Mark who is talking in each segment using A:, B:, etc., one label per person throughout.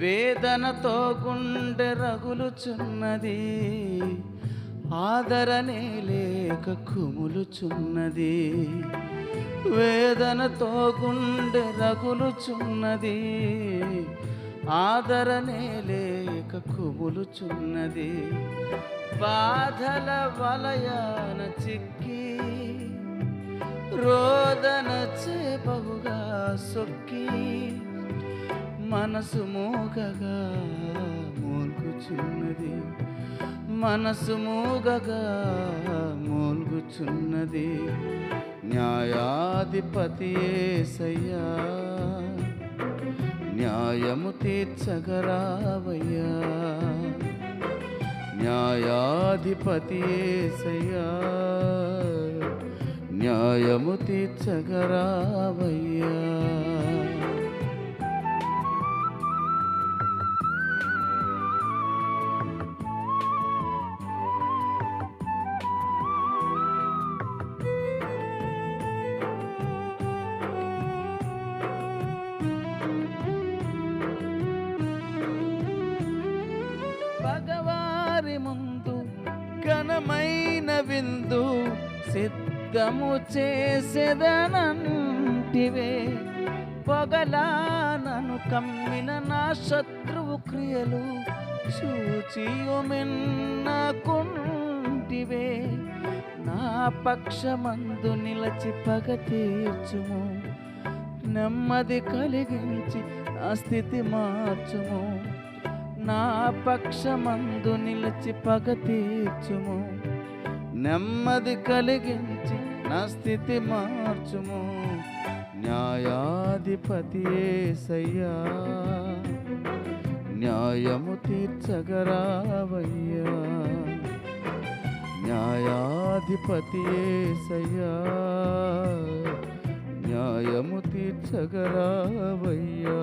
A: వేదనతో గుండె రగులుచున్నది ఆదరణే లేక కుములుచున్నది. వేదనతో గుండె రగులుచున్నది ఆదరణే లేక కుములుచున్నది. బాధల వలయాన చిక్కి రోదన చేపవుగా సొక్కి మనసు మూగగా మూల్గుచున్నది. మనసు మూగగా మూల్గుచున్నది. న్యాయాధిపతి ఏసయ్యా న్యాయము తీర్చగరావయ్యా. న్యాయాధిపతి ఏసయ్యా న్యాయము తీర్చగరావయ్యా. పగవారి ముందు ఘనమైన విందు సిద్ధము చేసేదనంటివే. పొగలానను కమ్మిన నా శత్రువు క్రియలు చూచియుమిన్నకుంటివే నా పక్షమందు నిలచి పగ తీర్చుము. నెమ్మది కలిగించి నా స్థితి మార్చుము. నా పక్షమందు నిలిచి పగ తీర్చుము. నెమ్మది కలిగించి నా స్థితి మార్చుము. న్యాయాధిపతి ఏసయ్యా న్యాయము తీర్చగరావయ్యా. న్యాయాధిపతి ఏసయ్యా న్యాయము తీర్చగరావయ్యా.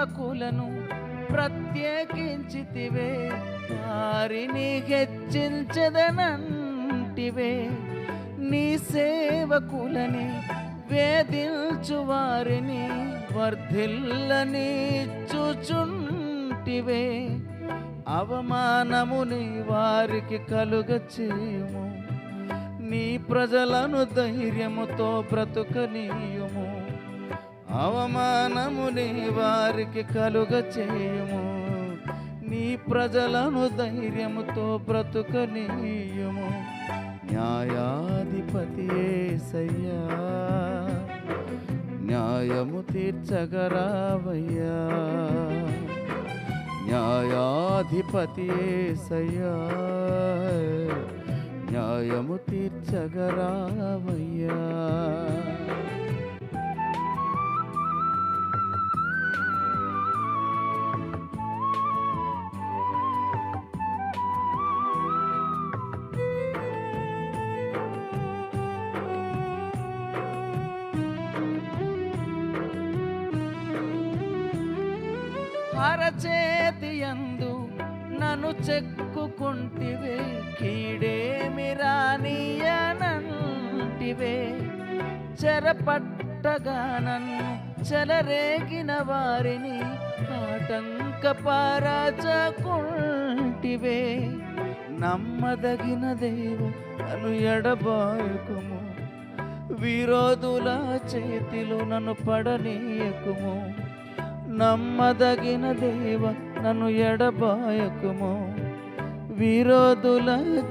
A: సేవకులను ప్రత్యేకించితివే. వారిని హెచ్చించదనంటివే. నీ సేవకులని వేధించు వారిని వర్ధిల్లని చూచుంటివే అవమానముని వారికి కలుగచేయము. నీ ప్రజలను ధైర్యముతో బ్రతుకనీయుము. అవమానముని వారికి కలుగ చేయము నీ ప్రజలను ధైర్యముతో బ్రతుకనీయము. న్యాయాధిపతి ఏసయ్యా న్యాయము తీర్చగరావయ్యా. న్యాయాధిపతి ఏసయ్యా న్యాయము తీర్చగరావయ్యా. అరచేతి యందు నన్ను చెక్కుకుంటివే. కీడేమి రానియనంటివే. చెరపట్టగా నన్ను చెలరేగిన వారిని ఆటంక పారాచకుంటివే నమ్మదగిన దేవు నన్ను ఎడబాయకుము. విరోధుల చేతిలో నన్ను పడనీయకుము. నమ్మదగిన దేవ నన్ను ఎడబాయకుము. విరోధుల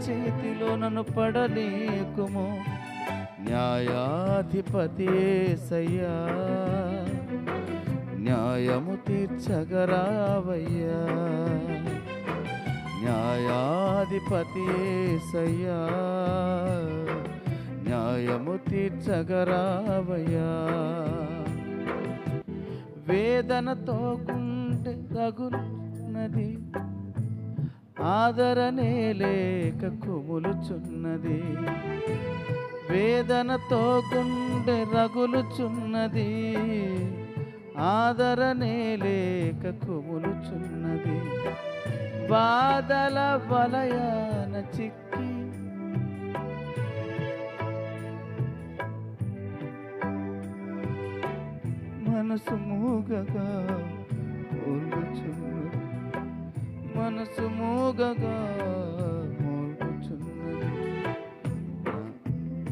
A: చేతిలో నన్ను పడలేకుము న్యాయాధిపతి సయ్యా న్యాయము తీర్చగరావయ్యా. న్యాయాధిపతి సయ్యా న్యాయము తీర్చగరావయ్యా. వేదనతో గుండె తగులున్నది ఆదరణే లేక కుములుచున్నది. వేదనతో గుండె రగులుచున్నది. ఆదరణే లేక కుములుచున్నది. బాధల వలయాన చిక్కి మనసు మూగగా మూల్గుచున్నది. మనసు మూగగా మూల్గుచున్నది.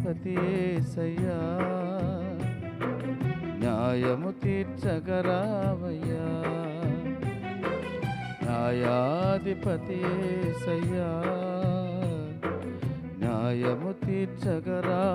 A: పతియేసయ్యా న్యాయము తీర్చగరావయ్యా. న్యాయాధిపతేసయ్యా న్యాయము తీర్చగరావయ్యా.